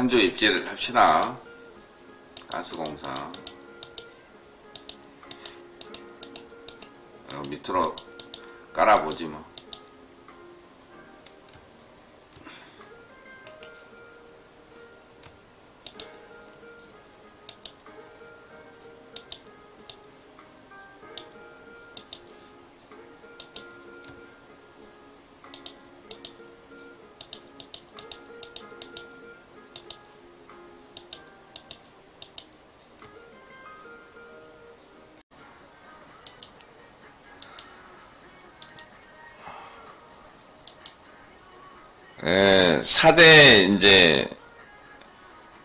네, 한주 입지를 합시다. 가스공사. 어, 밑으로 깔아보지 뭐. 예, 4대 이제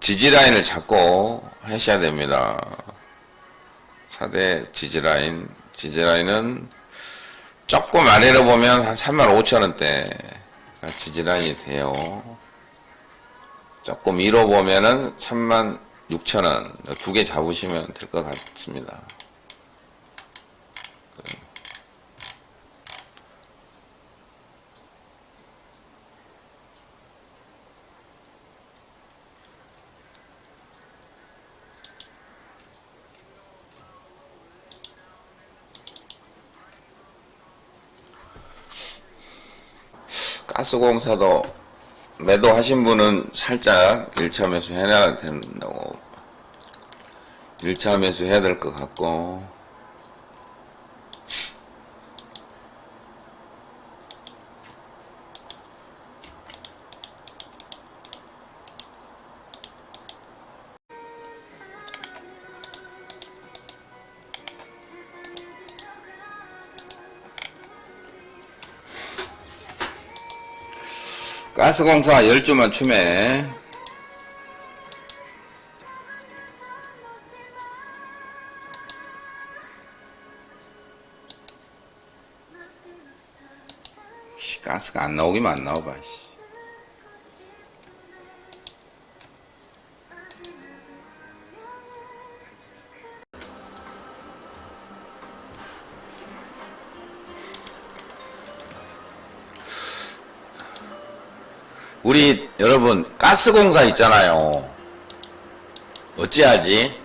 지지라인을 잡고 하셔야 됩니다. 4대 지지라인. 지지라인은 조금 아래로 보면 한 3만 5천 원대가 지지라인이 돼요. 조금 위로 보면은 3만 6천 원. 두 개 잡으시면 될 것 같습니다. 가스공사도 매도하신 분은 살짝 1차 매수 해놔야 된다고. 1차 매수 해야 될 것 같고 가스공사 10주만 추매 씨, 가스가 안 나오기만 안 나와봐 씨. 우리 여러분 가스공사 있잖아요. 어찌하지?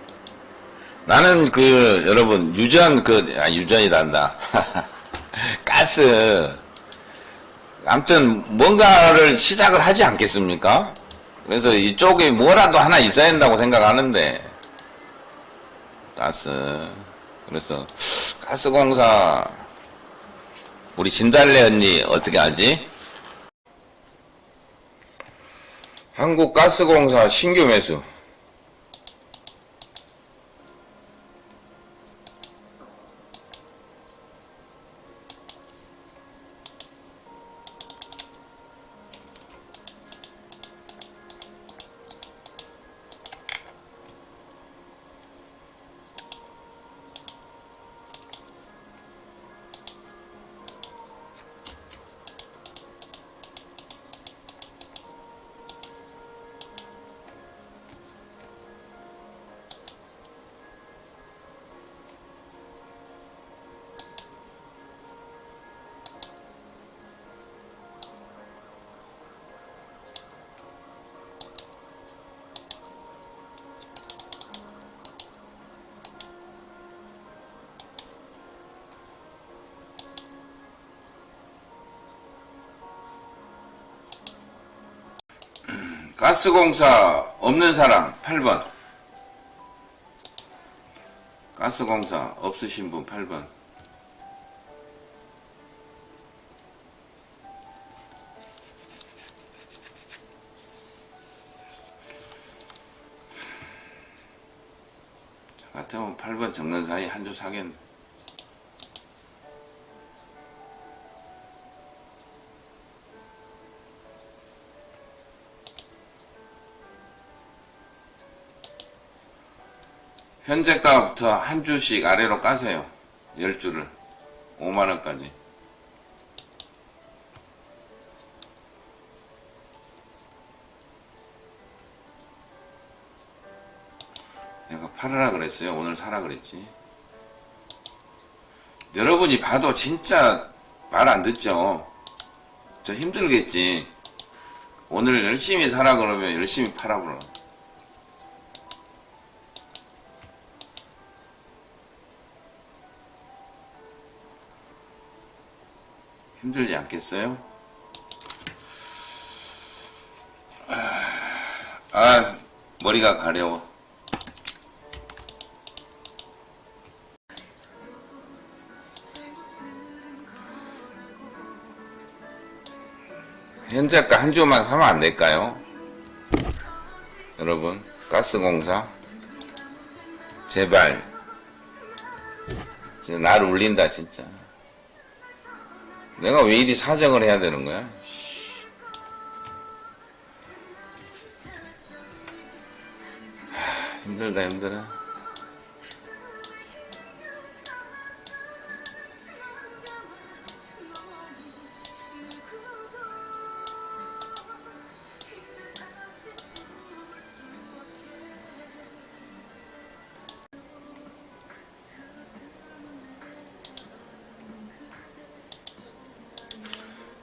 나는 그 여러분 유전 그 아, 유전이란다. 가스 아무튼 뭔가를 시작을 하지 않겠습니까? 그래서 이쪽에 뭐라도 하나 있어야 된다고 생각하는데 가스 그래서 가스공사 우리 진달래 언니 어떻게 하지? 한국가스공사 신규 매수 가스공사 없는 사람 8번. 가스공사 없으신 분 8번. 같으면 8번 적는 사이 한주 사겠네 현재가부터 한 주씩 아래로 까세요. 10주를. 5만원까지. 내가 팔으라 그랬어요. 오늘 사라 그랬지. 여러분이 봐도 진짜 말 안 듣죠. 저 힘들겠지. 오늘 열심히 사라 그러면 열심히 팔아 그러. 힘들지 않겠어요? 아, 머리가 가려워. 현재가 한 주만 사면 안 될까요? 여러분, 가스공사. 제발. 나를 울린다, 진짜. 내가 왜 이리 사정을 해야 되는 거야? 씨. 하, 힘들다, 힘들어.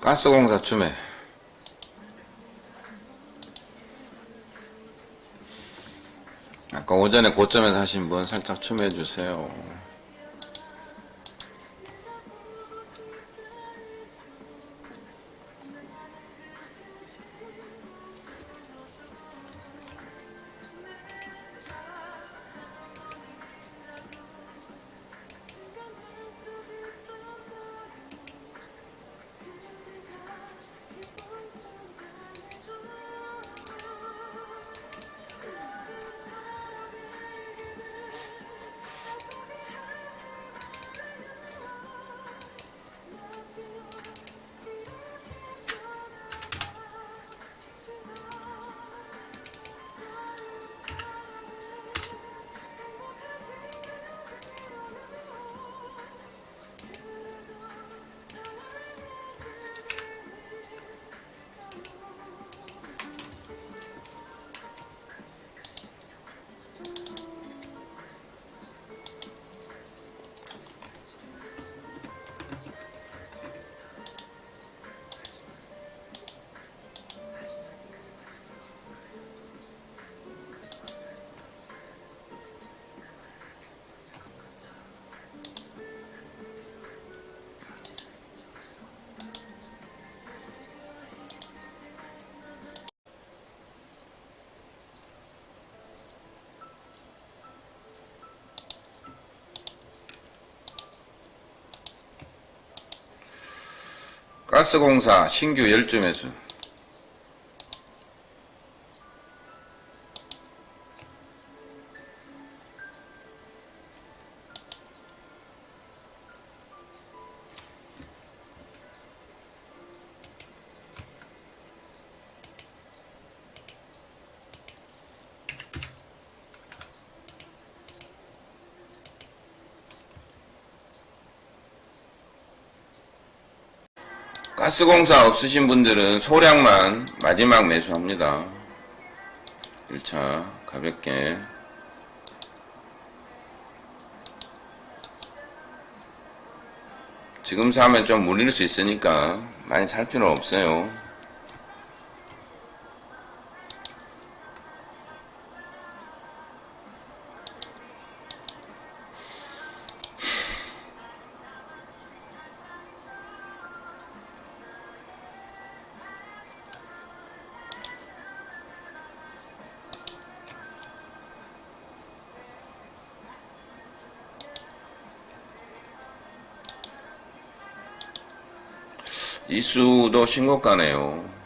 가스공사 추매. 아까 오전에 고점에 사신 분 살짝 추매해 주세요. 가스공사 신규 열주 매수. 가스공사 없으신 분들은 소량만 마지막 매수합니다. 1차 가볍게 지금 사면 좀 물릴 수 있으니까 많이 살 필요 없어요. 이수도 신고가네요.